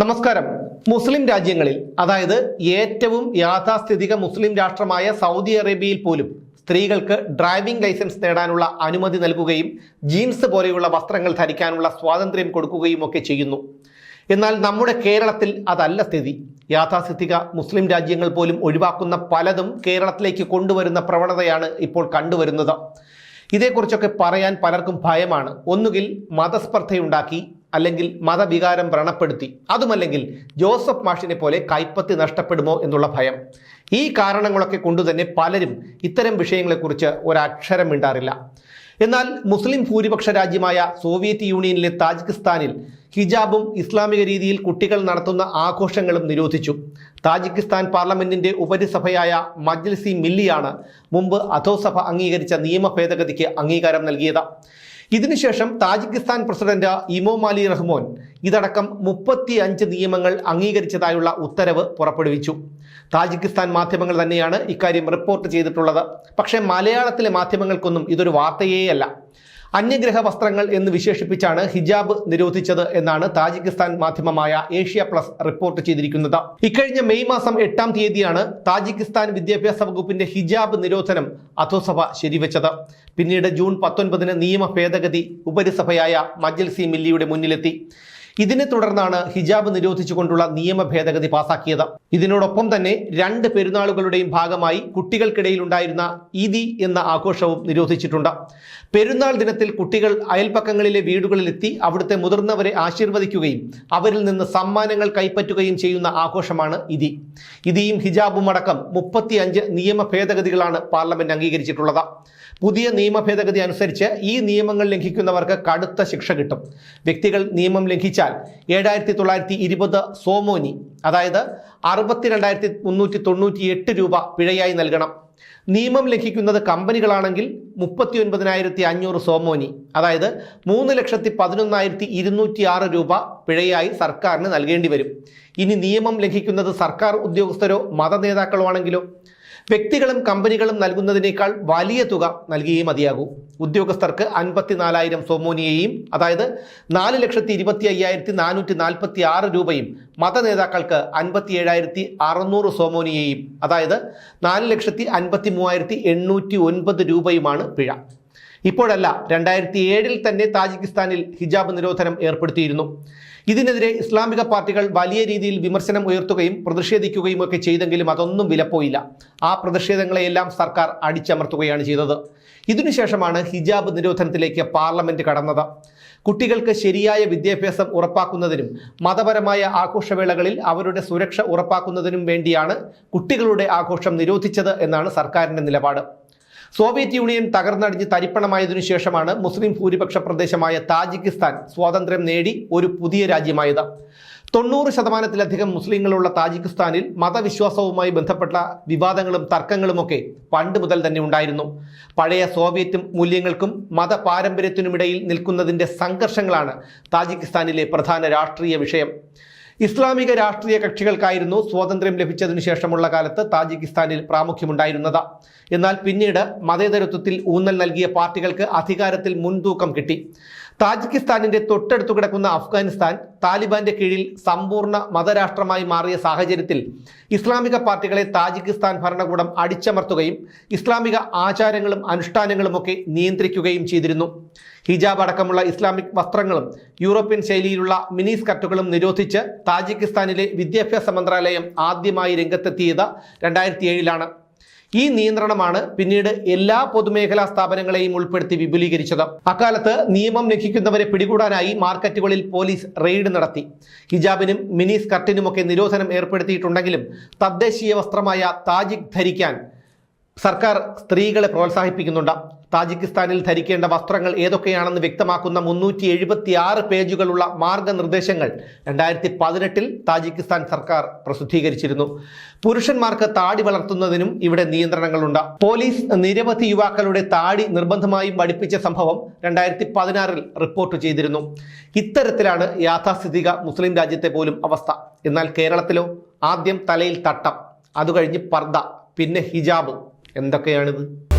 നമസ്കാരം. മുസ്ലിം രാജ്യങ്ങളിൽ അതായത് ഏറ്റവും യാഥാസ്ഥിതിക മുസ്ലിം രാഷ്ട്രമായ സൗദി അറേബ്യയിൽ പോലും സ്ത്രീകൾക്ക് ഡ്രൈവിംഗ് ലൈസൻസ് നേടാനുള്ള അനുമതി നൽകുകയും ജീൻസ് പോലെയുള്ള വസ്ത്രങ്ങൾ ധരിക്കാനുള്ള സ്വാതന്ത്ര്യം കൊടുക്കുകയും ഒക്കെ ചെയ്യുന്നു. എന്നാൽ നമ്മുടെ കേരളത്തിൽ അതല്ല സ്ഥിതി. യാഥാസ്ഥിതിക മുസ്ലിം രാജ്യങ്ങൾ പോലും ഒഴിവാക്കുന്ന പലതും കേരളത്തിലേക്ക് കൊണ്ടുവരുന്ന പ്രവണതയാണ് ഇപ്പോൾ കണ്ടുവരുന്നത്. ഇതേക്കുറിച്ചൊക്കെ പറയാൻ പലർക്കും ഭയമാണ്. ഒന്നുകിൽ മതസ്പർദ്ധയുണ്ടാക്കി അല്ലെങ്കിൽ മതവികാരം വ്രണപ്പെടുത്തി. അതുമല്ലെങ്കിൽ ജോസഫ് മാഷിനെ പോലെ കൈപ്പത്തി നഷ്ടപ്പെടുമോ എന്നുള്ള ഭയം. ഈ കാരണങ്ങളൊക്കെ കൊണ്ടുതന്നെ പലരും ഇത്തരം വിഷയങ്ങളെക്കുറിച്ച് ഒരക്ഷരം മിണ്ടാറില്ല. എന്നാൽ മുസ്ലിം ഭൂരിപക്ഷ രാജ്യമായ സോവിയറ്റ് യൂണിയനിലെ താജിക്കിസ്ഥാനിൽ ഹിജാബും ഇസ്ലാമിക രീതിയിൽ കുട്ടികൾ നടത്തുന്ന ആഘോഷങ്ങളും നിരോധിച്ചു. താജിക്കിസ്ഥാൻ പാർലമെന്റിന്റെ ഉപരിസഭയായ മജ്ലിസി മില്ലിയാണ് മുമ്പ് അധോസഭ അംഗീകരിച്ച നിയമ ഭേദഗതിക്ക് അംഗീകാരം നൽകിയത്. ഇതിനുശേഷം താജിക്കിസ്ഥാൻ പ്രസിഡന്റ് ഇമോമാലി റഹ്മോൻ ഇതടക്കം മുപ്പത്തി അഞ്ച് നിയമങ്ങൾ അംഗീകരിച്ചതായുള്ള ഉത്തരവ് പുറപ്പെടുവിച്ചു. താജിക്കിസ്ഥാൻ മാധ്യമങ്ങൾ തന്നെയാണ് ഇക്കാര്യം റിപ്പോർട്ട് ചെയ്തിട്ടുള്ളത്. പക്ഷേ മലയാളത്തിലെ മാധ്യമങ്ങൾക്കൊന്നും ഇതൊരു വാർത്തയേയല്ല. അന്യഗ്രഹ വസ്ത്രങ്ങൾ എന്ന് വിശേഷിപ്പിച്ചാണ് ഹിജാബ് നിരോധിച്ചത് എന്നാണ് താജിക്കിസ്ഥാൻ മാധ്യമമായ ഏഷ്യ പ്ലസ് റിപ്പോർട്ട് ചെയ്തിരിക്കുന്നത്. ഇക്കഴിഞ്ഞ മെയ് മാസം എട്ടാം തീയതിയാണ് താജിക്കിസ്ഥാൻ വിദ്യാഭ്യാസ വകുപ്പിന്റെ ഹിജാബ് നിരോധനം അധോസഭ ശരിവെച്ചത്. പിന്നീട് ജൂൺ പത്തൊൻപതിന് നിയമ ഭേദഗതി ഉപരിസഭയായ മജ്ലിസി മില്ലിയുടെ മുന്നിലെത്തി. ഇതിനെ തുടർന്നാണ് ഹിജാബ് നിരോധിച്ചുകൊണ്ടുള്ള നിയമ ഭേദഗതി പാസാക്കിയത്. ഇതിനോടൊപ്പം തന്നെ രണ്ട് പെരുന്നാളുകളുടെയും ഭാഗമായി കുട്ടികൾക്കിടയിൽ ഉണ്ടായിരുന്ന ഈദി എന്ന ആഘോഷവും നിരോധിച്ചിട്ടുണ്ട്. പെരുന്നാൾ ദിനത്തിൽ കുട്ടികൾ അയൽപ്പക്കങ്ങളിലെ വീടുകളിലെത്തി അവിടുത്തെ മുതിർന്നവരെ ആശീർവദിക്കുകയും അവരിൽ നിന്ന് സമ്മാനങ്ങൾ കൈപ്പറ്റുകയും ചെയ്യുന്ന ആഘോഷമാണ് ഇതി ഇതിയും ഹിജാബും അടക്കം മുപ്പത്തി അഞ്ച് നിയമ ഭേദഗതികളാണ് പാർലമെന്റ് അംഗീകരിച്ചിട്ടുള്ളത്. പുതിയ നിയമ ഭേദഗതി അനുസരിച്ച് ഈ നിയമങ്ങൾ ലംഘിക്കുന്നവർക്ക് കടുത്ത ശിക്ഷ കിട്ടും. വ്യക്തികൾ നിയമം ലംഘിച്ചാൽ ഏഴായിരത്തി തൊള്ളായിരത്തി ഇരുപത് സോമോനി അതായത് അറുപത്തിരണ്ടായിരത്തി മുന്നൂറ്റി തൊണ്ണൂറ്റി എട്ട് രൂപ പിഴയായി നൽകണം. നിയമം ലംഘിക്കുന്നത് കമ്പനികളാണെങ്കിൽ മുപ്പത്തി ഒൻപതിനായിരത്തി അഞ്ഞൂറ് സോമോനി അതായത് മൂന്ന് ലക്ഷത്തി പതിനൊന്നായിരത്തി ഇരുന്നൂറ്റി ആറ് രൂപ പിഴയായി സർക്കാരിന് നൽകേണ്ടി വരും. ഇനി നിയമം ലംഘിക്കുന്നത് സർക്കാർ ഉദ്യോഗസ്ഥരോ മത നേതാക്കളോ ആണെങ്കിലോ? വ്യക്തികളും കമ്പനികളും നൽകുന്നതിനേക്കാൾ വലിയ തുക നൽകിയേ മതിയാകൂ. ഉദ്യോഗസ്ഥർക്ക് അൻപത്തിനാലായിരം സോമോനിയെയും അതായത് നാല് ലക്ഷത്തി ഇരുപത്തി അയ്യായിരത്തി നാനൂറ്റി നാൽപ്പത്തി ആറ് രൂപയും മത നേതാക്കൾക്ക് അൻപത്തി ഏഴായിരത്തി അറുന്നൂറ് സോമോനിയെയും അതായത് നാല് ലക്ഷത്തി അൻപത്തി മൂവായിരത്തി എണ്ണൂറ്റി ഒൻപത് രൂപയുമാണ് പിഴ. ഇപ്പോഴല്ല രണ്ടായിരത്തി ഏഴിൽ തന്നെ താജിക്കിസ്ഥാനിൽ ഹിജാബ് നിരോധനം ഏർപ്പെടുത്തിയിരുന്നു. ഇതിനെതിരെ ഇസ്ലാമിക പാർട്ടികൾ വലിയ രീതിയിൽ വിമർശനം ഉയർത്തുകയും പ്രതിഷേധിക്കുകയും ഒക്കെ ചെയ്തെങ്കിലും അതൊന്നും വിലപ്പോയില്ല. ആ പ്രതിഷേധങ്ങളെയെല്ലാം സർക്കാർ അടിച്ചമർത്തുകയാണ് ചെയ്തത്. ഇതിനുശേഷമാണ് ഹിജാബ് നിരോധനത്തിലേക്ക് പാർലമെന്റ് കടന്നത്. കുട്ടികൾക്ക് ശരിയായ വിദ്യാഭ്യാസം ഉറപ്പാക്കുന്നതിനും മതപരമായ ആഘോഷവേളകളിൽ അവരുടെ സുരക്ഷ ഉറപ്പാക്കുന്നതിനും വേണ്ടിയാണ് കുട്ടികളുടെ ആഘോഷം നിരോധിച്ചത് എന്നാണ് സർക്കാരിന്റെ നിലപാട്. സോവിയറ്റ് യൂണിയൻ തകർന്നടിഞ്ഞ് തരിപ്പണമായതിനു ശേഷമാണ് മുസ്ലിം ഭൂരിപക്ഷ പ്രദേശമായ താജിക്കിസ്ഥാൻ സ്വാതന്ത്ര്യം നേടി ഒരു പുതിയ രാജ്യമായത്. തൊണ്ണൂറ് ശതമാനത്തിലധികം മുസ്ലിങ്ങളുള്ള താജിക്കിസ്ഥാനിൽ മതവിശ്വാസവുമായി ബന്ധപ്പെട്ട വിവാദങ്ങളും തർക്കങ്ങളുമൊക്കെ പണ്ട് മുതൽ തന്നെ ഉണ്ടായിരുന്നു. പഴയ സോവിയറ്റ് മൂല്യങ്ങൾക്കും മത പാരമ്പര്യത്തിനുമിടയിൽ നിൽക്കുന്നതിന്റെ സംഘർഷങ്ങളാണ് താജിക്കിസ്ഥാനിലെ പ്രധാന രാഷ്ട്രീയ വിഷയം. ഇസ്ലാമിക രാഷ്ട്രീയ കക്ഷികൾക്കായിരുന്നു സ്വാതന്ത്ര്യം ലഭിച്ചതിനു ശേഷമുള്ള കാലത്ത് താജിക്കിസ്ഥാനിൽ പ്രാമുഖ്യമുണ്ടായിരുന്നത്. എന്നാൽ പിന്നീട് മതേതരത്വത്തിൽ ഊന്നൽ നൽകിയ പാർട്ടികൾക്ക് അധികാരത്തിൽ മുൻതൂക്കം കിട്ടി. താജിക്കിസ്ഥാനിന്റെ തൊട്ടടുത്ത് കിടക്കുന്ന അഫ്ഗാനിസ്ഥാൻ താലിബാന്റെ കീഴിൽ സമ്പൂർണ മതരാഷ്ട്രമായി മാറിയ സാഹചര്യത്തിൽ ഇസ്ലാമിക പാർട്ടികളെ താജിക്കിസ്ഥാൻ ഭരണകൂടം അടിച്ചമർത്തുകയും ഇസ്ലാമിക ആചാരങ്ങളും അനുഷ്ഠാനങ്ങളുമൊക്കെ നിയന്ത്രിക്കുകയും ചെയ്തിരുന്നു. ഹിജാബ് അടക്കമുള്ള ഇസ്ലാമിക് വസ്ത്രങ്ങളും യൂറോപ്യൻ ശൈലിയിലുള്ള മിനി സ്കർട്ടുകളും നിരോധിച്ച് താജിക്കിസ്ഥാനിലെ വിദ്യാഭ്യാസ മന്ത്രാലയം ആദ്യമായി രംഗത്തെത്തിയത് രണ്ടായിരത്തി ഏഴിലാണ്. ഈ നിയന്ത്രണമാണ് പിന്നീട് എല്ലാ പൊതുമേഖലാ സ്ഥാപനങ്ങളെയും ഉൾപ്പെടുത്തി വിപുലീകരിച്ചത്. അക്കാലത്ത് നിയമം ലംഘിക്കുന്നവരെ പിടികൂടാനായി മാർക്കറ്റുകളിൽ പോലീസ് റെയ്ഡ് നടത്തി. ഹിജാബിനും മിനി സ്കർട്ടിനുമൊക്കെ നിരോധനം ഏർപ്പെടുത്തിയിട്ടുണ്ടെങ്കിലും തദ്ദേശീയ വസ്ത്രമായ താജിക് ധരിക്കാൻ സർക്കാർ സ്ത്രീകളെ പ്രോത്സാഹിപ്പിക്കുന്നുണ്ട്. താജിക്കിസ്ഥാനിൽ ധരിക്കേണ്ട വസ്ത്രങ്ങൾ ഏതൊക്കെയാണെന്ന് വ്യക്തമാക്കുന്ന മുന്നൂറ്റി എഴുപത്തി ആറ് പേജുകളുള്ള മാർഗനിർദ്ദേശങ്ങൾ രണ്ടായിരത്തി പതിനെട്ടിൽ താജിക്കിസ്ഥാൻ സർക്കാർ പ്രസിദ്ധീകരിച്ചിരുന്നു. പുരുഷന്മാർക്ക് താടി വളർത്തുന്നതിനും ഇവിടെ നിയന്ത്രണങ്ങളുണ്ട്. പോലീസ് നിരവധി യുവാക്കളുടെ താടി നിർബന്ധമായും പഠിപ്പിച്ച സംഭവം രണ്ടായിരത്തി പതിനാറിൽ റിപ്പോർട്ട് ചെയ്തിരുന്നു. ഇത്തരത്തിലാണ് യാഥാസ്ഥിതിക മുസ്ലിം രാജ്യത്തെ പോലും അവസ്ഥ. എന്നാൽ കേരളത്തിലോ ആദ്യം തലയിൽ തട്ടം അതുകഴിഞ്ഞ് പർദ്ദ പിന്നെ ഹിജാബ് എന്തൊക്കെയാണിത്?